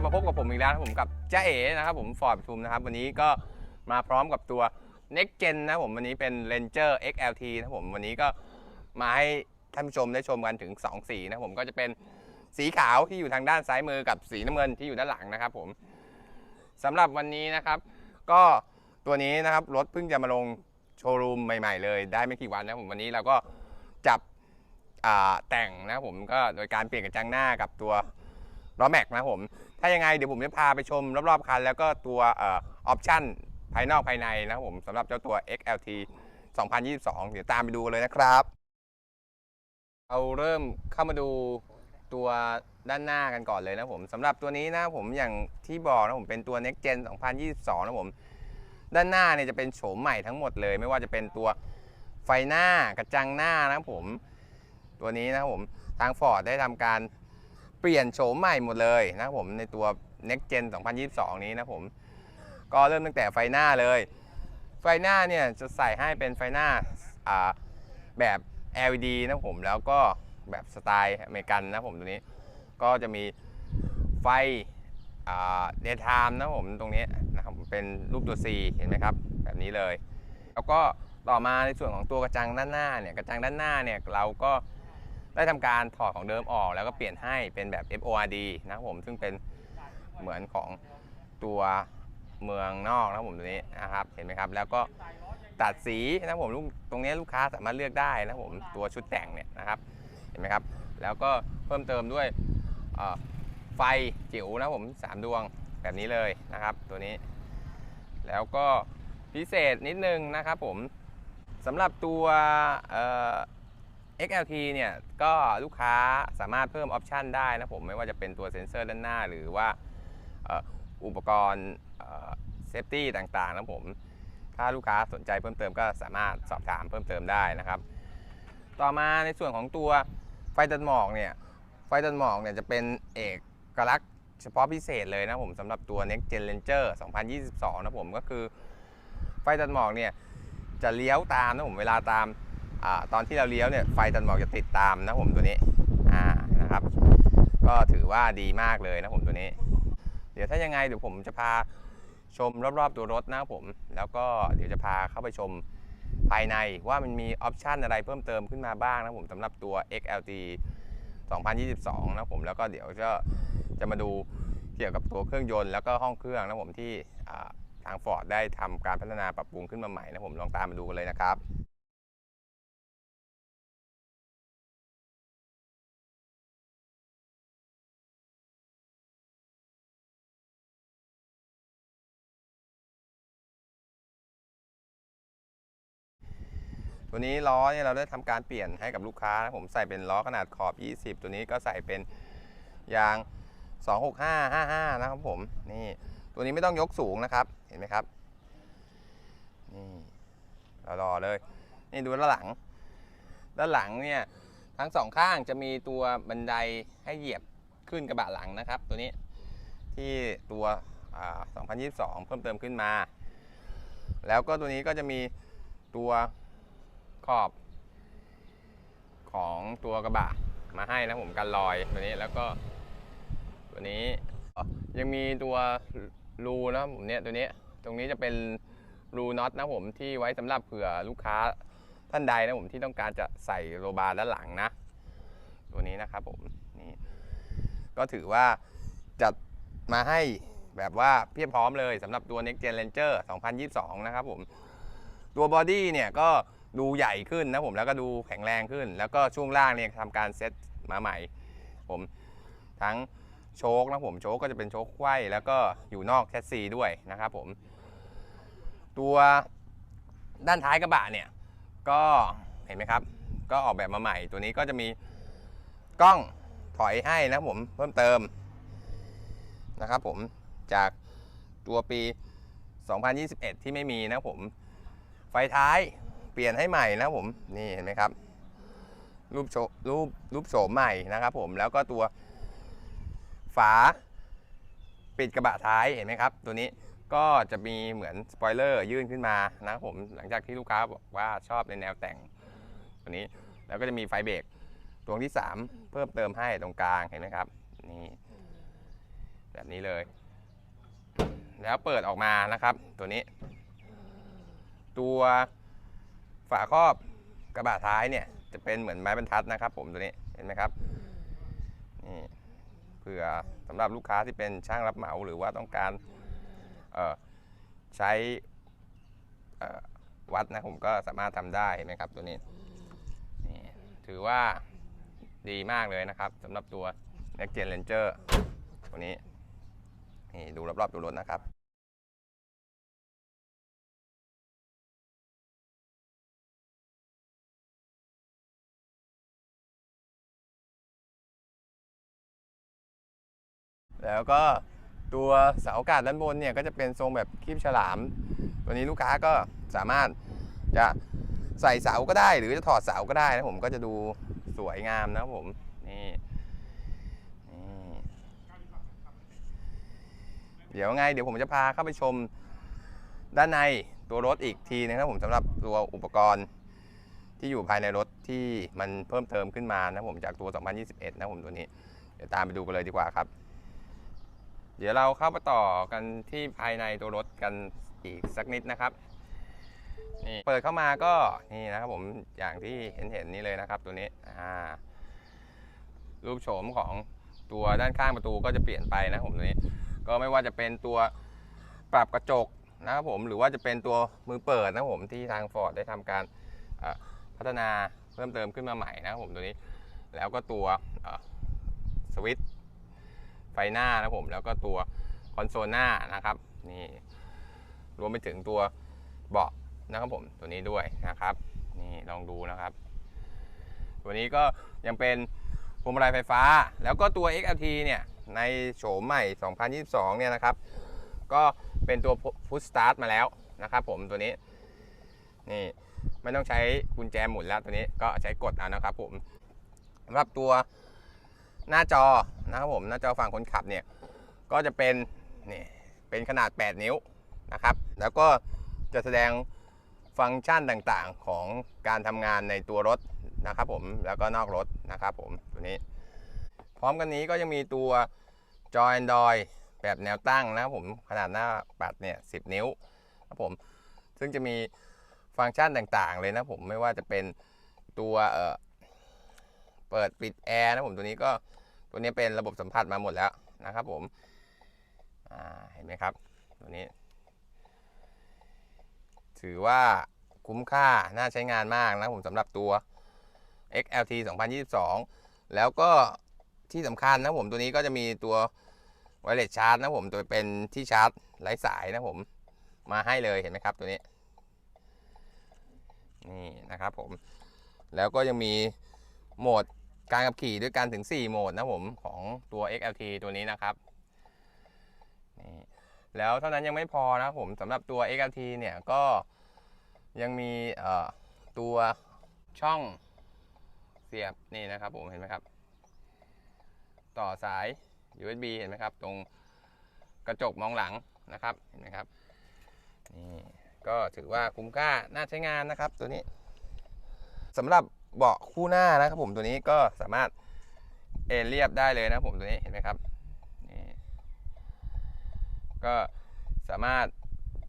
บมาพบกับผมอีกแล้วนะครับผมกับจ้าเอ๋นะครับผมฟอร์ดปทุมนะครับวันนี้ก็มาพร้อมกับตัว Next Gen นะผมวันนี้เป็น Ranger XLT นะผมวันนี้ก็มาให้ท่านผู้ชมได้ชมกันถึง 2 สีนะผมก็จะเป็นสีขาวที่อยู่ทางด้านซ้ายมือกับสีน้ำเงินที่อยู่ด้านหลังนะครับผมสำหรับวันนี้นะครับ ก็ตัวนี้นะครับรถเพิ่งจะมาลงโชว์รูมใหม่ๆเลยได้ไม่กี่วันนะผมวันนี้เราก็จับแต่งนะผมก็โดยการเปลี่ยนกระจังหน้ากับตัว ล้อแม็กนะผม ถ้ายังไงเดี๋ยวผมจะพาไปชมรอบๆคัน แล้วก็ตัวออปชั่นภายนอกภายในนะผมสำหรับเจ้าตัว XLT 2022 เดี๋ยวตามไปดูกันเลยนะครับเราเริ่มเข้ามาดูตัวด้านหน้ากันก่อนเลยนะผมสำหรับตัวนี้นะผมอย่างที่บอกนะผมเป็นตัว Next Gen 2022 นะผม ด้านหน้าเนี่ยจะเป็นโฉมใหม่ทั้งหมดเลย ไม่ว่าจะเป็นตัวไฟหน้ากระจังหน้านะผม ตัวนี้นะผมทาง Ford ได้ทำการ เปลี่ยนโฉมใหม่หมดเลยนะครับผมในตัว Next Gen 2022 นี้นะผม ก็เริ่มตั้งแต่ไฟหน้าเลย ไฟหน้าเนี่ยจะใส่ให้เป็นไฟหน้าแบบ LED นะผมแล้วก็แบบสไตล์อเมริกันนะผมตัวนี้ ก็จะมีไฟเดย์ไทม์นะผมตรงนี้นะครับเป็นรูปตัว C เห็นไหมครับ แบบนี้เลย แล้วก็ต่อมาในส่วนของตัวกระจังด้านหน้าเนี่ยกระจังด้านหน้าเนี่ยเราก็ ได้ทำการถอดของเดิมออกแล้วก็เปลี่ยนให้เป็นแบบ FORD นะครับผมซึ่งเป็นเหมือนของตัวเมืองนอกนะครับผมตัวนี้นะครับเห็นไหมครับ แล้วก็ตัดสีนะครับผมลูกตรงนี้ลูกค้าสามารถเลือกได้นะครับผมตัวชุดแต่งเนี่ยนะครับเห็นไหมครับ แล้วก็เพิ่มเติมด้วยไฟจิ๋วนะผมสามดวงแบบนี้เลยนะครับ ตัวนี้ แล้วก็พิเศษนิดนึงนะครับผมสำหรับตัวเอ่อ XLT เนี่ยก็ลูกค้าสามารถเพิ่มออปชันได้นะผมไม่ว่าจะเป็นตัวเซ็นเซอร์ด้านหน้า หรือว่าอุปกรณ์เซฟตี้ต่างๆนะผม ถ้าลูกค้าสนใจเพิ่มเติมก็สามารถสอบถามเพิ่มเติมได้นะครับ ต่อมาในส่วนของตัวไฟตัดหมอกเนี่ยไฟตัดหมอกเนี่ยจะเป็นเอกลักษณ์เฉพาะพิเศษเลยนะผมสำหรับตัว Next Gen Ranger 2022 นะผมก็คือไฟตัดหมอกเนี่ยจะเลี้ยวตามนะผมเวลาตาม ตอนที่เราเลี้ยวเนี่ยไฟตัดหมอกจะติดตามนะผมตัวนี้อ่านะครับ ก็ถือว่าดีมากเลยนะผมตัวนี้ เดี๋ยวถ้ายังไงเดี๋ยวผมจะพาชมรอบๆตัวรถนะผม แล้วก็เดี๋ยวจะพาเข้าไปชมภายในว่ามันมีออปชันอะไรเพิ่มเติมขึ้นมาบ้างนะผมสำหรับตัว XLT 2022 นะผมแล้วก็เดี๋ยวจะจะมาดูเกี่ยวกับตัวเครื่องยนต์แล้วก็ห้องเครื่องนะผมที่ทาง Ford ได้ทำการพัฒนาปรับปรุงขึ้นมาใหม่นะผมลองตามมาดูกันเลยนะครับ ตัวนี้ล้อเนี่ยเราได้ทำการเปลี่ยนให้กับลูกค้านะผมใส่เป็นล้อขนาดขอบ 20 ตัวนี้ก็ใส่เป็นยาง 26555 นะครับผมนี่ตัวนี้ไม่ต้องยกสูงนะครับเห็นไหมครับนี่รอเลย นี่ดูด้านหลัง ด้านหลังเนี่ยทั้งสองข้างจะมีตัวบันไดให้เหยียบขึ้นกระบะหลังนะครับ ตัวนี้ที่ตัวอ่า2022 เพิ่มเติมขึ้นมา แล้วก็ตัวนี้ก็จะมีตัว อบของตัวกระบะมาให้นะผมกันรอยตัวนี้แล้วก็ตัวนี้ยังมีตัวรูนะผมเนี่ยตัวนี้ตรงนี้จะเป็นรูน็อตนะผมที่ไว้สำหรับเผื่อลูกค้าท่านใดนะผมที่ต้องการจะใส่โลบาร์ด้านหลังนะ ตัวนี้นะครับผมนี่ก็ถือว่าจัดมาให้แบบว่าเพียบพร้อมเลยสำหรับตัว Next Gen Ranger 2022 นะครับผม ตัวบอดี้เนี่ยก็ ดูใหญ่ขึ้นนะผมแล้วก็ดูแข็งแรงขึ้น แล้วก็ช่วงล่างเนี่ยทำการเซตมาใหม่ ผมทั้งโชคนะผมโชคก็จะเป็นโชคไขว้แล้วก็อยู่นอกแคสซีด้วยนะครับผมตัวด้านท้ายกระบะเนี่ยก็เห็นไหมครับ ก็ออกแบบมาใหม่ ตัวนี้ก็จะมีกล้องถอยให้นะผมเพิ่มเติมนะครับผมจากตัวปี 2021 ที่ไม่มีนะผม ไฟท้าย ปลี่ยนให้ใหม่นะครับผมนี่เห็นไหมครับ รูปโฉรูปรูปโฉมใหม่นะครับ ผมแล้วก็ตัวฝา ปิดกระบะท้ายเห็นไหมครับ ตัวนี้ก็จะมีเหมือนสปอยเลอร์ยื่นขึ้นมานะครับผมหลังจากที่ลูกค้าบอกว่าชอบในแนวแต่งตัวนี้แล้วก็จะมีไฟเบรกดวงที่ 3 เพิ่มเติมให้ตรงกลางเห็นไหมครับนี่แบบนี้เลย แล้วเปิดออกมานะครับ ตัวนี้ ตัว ฝาครอบกระบะท้ายเนี่ย จะเป็นเหมือนไม้บรรทัดนะครับ ผมตัวนี้เห็นไหมครับนี่เผื่อสำหรับลูกค้าที่เป็นช่างรับเหมาหรือว่าต้องการใช้วัดนะผมก็สามารถทำได้เห็นไหมครับตัวนี้นี่ถือว่าดีมากเลยนะครับสำหรับตัว Next Gen Ranger ตัวนี้นี่ดูรอบๆตัวรถนะครับ แล้วก็ตัวเสาอากาศด้านบนเนี่ยก็จะเป็นทรงแบบคีบฉลาม ตัวนี้ลูกค้าก็สามารถจะใส่เสาก็ได้ หรือจะถอดเสาก็ได้นะผมก็จะดูสวยงามนะผมนี่นี่เดี๋ยวไง เดี๋ยวผมจะพาเข้าไปชมด้านในตัวรถอีกทีนะครับผมสำหรับตัวอุปกรณ์ที่อยู่ภายในรถที่มันเพิ่มเติมขึ้นมานะผมจากตัว 2021 นะผมตัวนี้ เดี๋ยวตามไปดูกันเลยดีกว่าครับ เดี๋ยวเราเข้าไปต่อกันที่ภายในตัวรถกันอีกสักนิดนะครับนี่เปิดเข้ามาก็นี่นะครับผมอย่างที่เห็นเห็นนี่เลยนะครับตัวนี้อ่ารูปโฉมของตัวด้านข้างประตูก็จะเปลี่ยนไปนะผมตัวนี้ ก็ไม่ว่าจะเป็นตัวปรับกระจกนะครับผมหรือว่าจะเป็นตัวมือเปิดนะครับผมที่ทางฟอร์ดได้ทำการพัฒนาเพิ่มเติมขึ้นมาใหม่นะครับผมตัวนี้ แล้วก็ตัวสวิตช์ หน้านะผมแล้วก็ตัวคอนโซลหน้านะครับนี่รวมไปถึงตัวเบาะนะครับผมตัวนี้ด้วยนะครับนี่ลองดูนะครับ ตัวนี้ก็ยังเป็นพวงมาลัยไฟฟ้า แล้วก็ตัว XLT เนี่ยในโฉมใหม่ 2022 เนี่ยนะครับ ก็เป็นตัว Push Start มาแล้วนะครับผมตัวนี้นี่ไม่ต้องใช้กุญแจหมุนแล้วตัวนี้ก็ใช้กดเอานะครับผมสำหรับตัว หน้าจอนะครับผมหน้าจอฝั่งคนขับเนี่ยก็จะเป็นนี่เป็นขนาด 8 นิ้วนะครับ แล้วก็จะแสดงฟังก์ชันต่างๆของการทำงานในตัวรถนะครับผมแล้วก็นอกรถนะครับผมตัวนี้ พร้อมกันนี้ก็ยังมีตัวจอ Android แบบแนวตั้งนะครับผมขนาดหน้าปัดเนี่ย10 นิ้วนะครับผมซึ่งจะมีฟังก์ชันต่างๆ เลยนะผมไม่ว่าจะเป็นตัวเอ่อเปิดปิดแอร์นะผมตัวนี้ก็ ตัวนี้เป็นระบบสัมผัสมาหมดแล้วนะครับผมเห็นไหมครับ ตัวนี้ ถือว่าคุ้มค่าน่าใช้งานมากนะผมสำหรับตัว XLT 2022 แล้วก็ที่สำคัญนะผมตัวนี้ก็จะมีตัวไวเลสชาร์จนะผมตัวเป็นที่ชาร์จไร้สายนะผมมาให้เลยเห็นไหมครับตัวนี้ นี่นะครับผม แล้วก็ยังมีโหมด การขับขี่ด้วยกันถึง 4 โหมดนะผมของตัว XLT ตัวนี้นะครับนี่แล้วเท่านั้นยังไม่พอนะผมสำหรับตัว XLT เนี่ยก็ยังมีตัวช่องเสียบนี่นะครับผมเห็นไหมครับ ต่อสาย USB เห็นไหมครับ ตรงกระจกมองหลังนะครับเห็นไหมครับนี่ก็ถือว่าคุ้มค่าน่าใช้งานนะครับตัวนี้สำหรับ เบาะคู่หน้านะครับผมตัวนี้ก็สามารถเอนเรียบได้เลยนะผมตัวนี้เห็นไหมครับนี่ก็สามารถ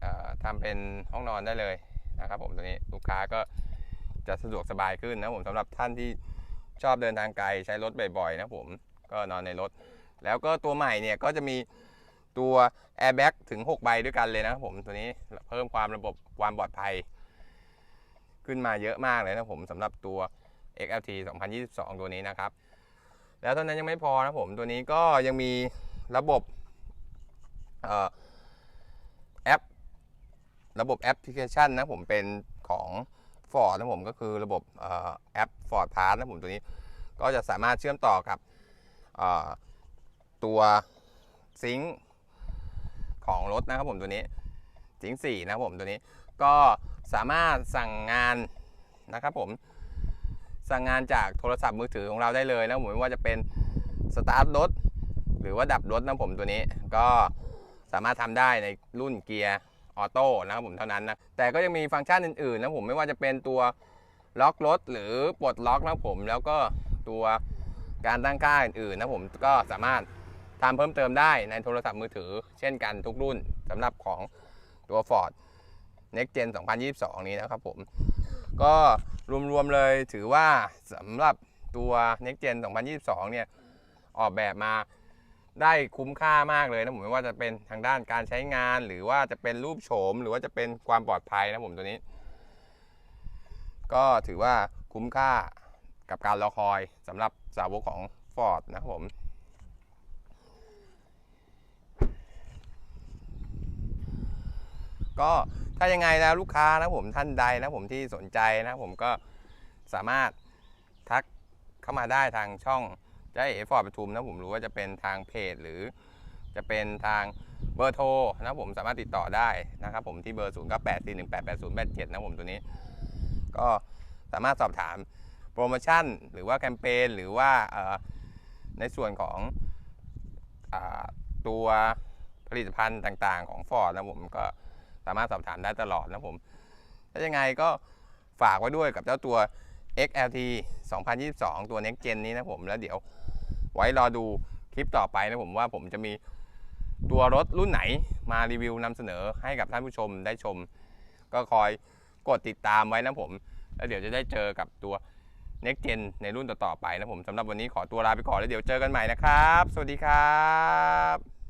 เอ่อทำเป็นห้องนอนได้เลยนะครับผมตัวนี้ลูกค้าก็จะสะดวกสบายขึ้นนะผมสำหรับท่านที่ชอบเดินทางไกลใช้รถบ่อยๆนะผมก็นอนในรถ แล้วก็ตัวใหม่เนี่ยก็จะมีตัว airbag ถึง 6 ใบด้วยกันเลยนะครับผมตัวนี้เพิ่มความระบบความปลอดภัย ขึ้นมาเยอะมากเลยนะผมสำหรับตัว XLT 2022 ตัวนี้นะครับ แล้วเท่านั้นยังไม่พอนะผมตัวนี้ก็ยังมีระบบอแอประบบแอปพลิเคชันนะผมเป็นของ Ford นะผมก็คือระบบอแอป Ford Pass นะผมตัวนี้ก็จะสามารถเชื่อมต่อกับตัวซิงค์ของรถนะครับผมตัวนี้ซิงค์4นะผมตัวนี้ ก็สามารถสั่งงานนะครับผมสั่งงานจากโทรศัพท์มือถือของเราได้เลยนะผมไม่ว่าจะเป็นสตาร์ทรถหรือว่าดับรถนะผมตัวนี้ก็สามารถทำได้ในรุ่นเกียร์ออโต้นะครับผมเท่านั้นนะแต่ก็ยังมีฟังก์ชันอื่นๆนะผมไม่ว่าจะเป็นตัวล็อกรถหรือปลดล็อกนะผมแล้วก็ตัวการตั้งค่าอื่นๆนะผมก็สามารถตาเพิ่มเติมได้ในโทรศัพท์มือถือ เช่นกันทุกรุ่นสำหรับของตัว Ford Next Gen 2022 นี้นะครับผม ก็รวมๆเลยถือว่าสำหรับตัว Next Gen 2022 เนี่ย ออกแบบมาได้คุ้มค่ามากเลยนะผมไม่ว่าจะเป็นทางด้านการใช้งาน หรือว่าจะเป็นรูปโฉม หรือว่าจะเป็นความปลอดภัยนะผมตัวนี้ ก็ถือว่าคุ้มค่ากับการรอคอยสำหรับสาวกของ Ford นะครับผม ก็ถ้ายังไงนะลูกค้านะผมท่านใดนะผมที่สนใจนะผมก็สามารถทักเข้ามาได้ทางช่องเจ้าเอฟอร์ดปทุมนะผมรู้ว่าจะเป็นทางเพจหรือจะเป็นทางเบอร์โทรนะผมสามารถติดต่อได้นะครับผมที่เบอร์0 9 8 4 1 8 8 0 8 7นะผมตัวนี้ ก็สามารถสอบถามโปรโมชั่น หรือว่าแคมเปญหรือว่าในส่วนของอตัวผลิตภัณฑ์ต่างๆของ Ford นะผมก็ สามารถสอบถามได้ตลอดนะผมถ้ายังไงก็ฝากไว้ด้วยกับเจ้าตัว XLT 2022 ตัว Next Gen นี้นะผม แล้วเดี๋ยวไว้รอดูคลิปต่อไปนะผมว่าผมจะมีตัวรถรุ่นไหนมารีวิวนำเสนอให้กับท่านผู้ชมได้ชม ก็คอยกดติดตามไว้นะผม แล้วเดี๋ยวจะได้เจอกับตัว Next Gen ในรุ่นต่อๆไปนะผมสำหรับวันนี้ขอตัวลาไปก่อนแล้วเดี๋ยวเจอกันใหม่นะครับ สวัสดีครับ